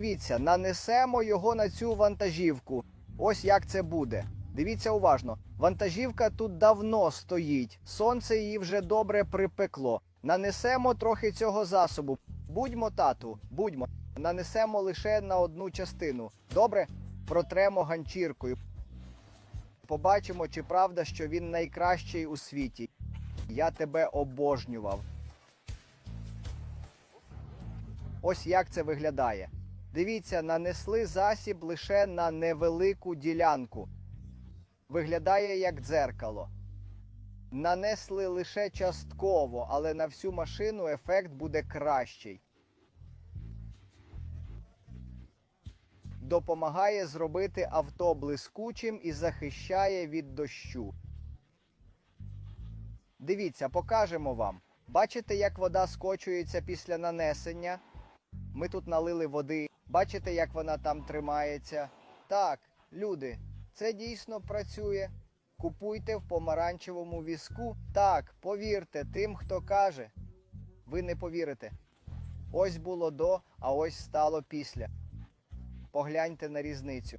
Дивіться, нанесемо його на цю вантажівку. Ось як це буде. Дивіться уважно. Вантажівка тут давно стоїть. Сонце її вже добре припекло. Нанесемо трохи цього засобу. Будьмо тату, будьмо. Нанесемо лише на одну частину. Добре? Протремо ганчіркою. Побачимо, чи правда, що він найкращий у світі. Я тебе обожнював. Ось як це виглядає. Дивіться, нанесли засіб лише на невелику ділянку. Виглядає як дзеркало. Нанесли лише частково, але на всю машину ефект буде кращий. Допомагає зробити авто блискучим і захищає від дощу. Дивіться, покажемо вам. Бачите, як вода скочується після нанесення? Ми тут налили води. Бачите, як вона там тримається? Так, люди, це дійсно працює. Купуйте в помаранчевому візку. Так, повірте тим, хто каже. Ви не повірите. Ось було до, а ось стало після. Погляньте на різницю.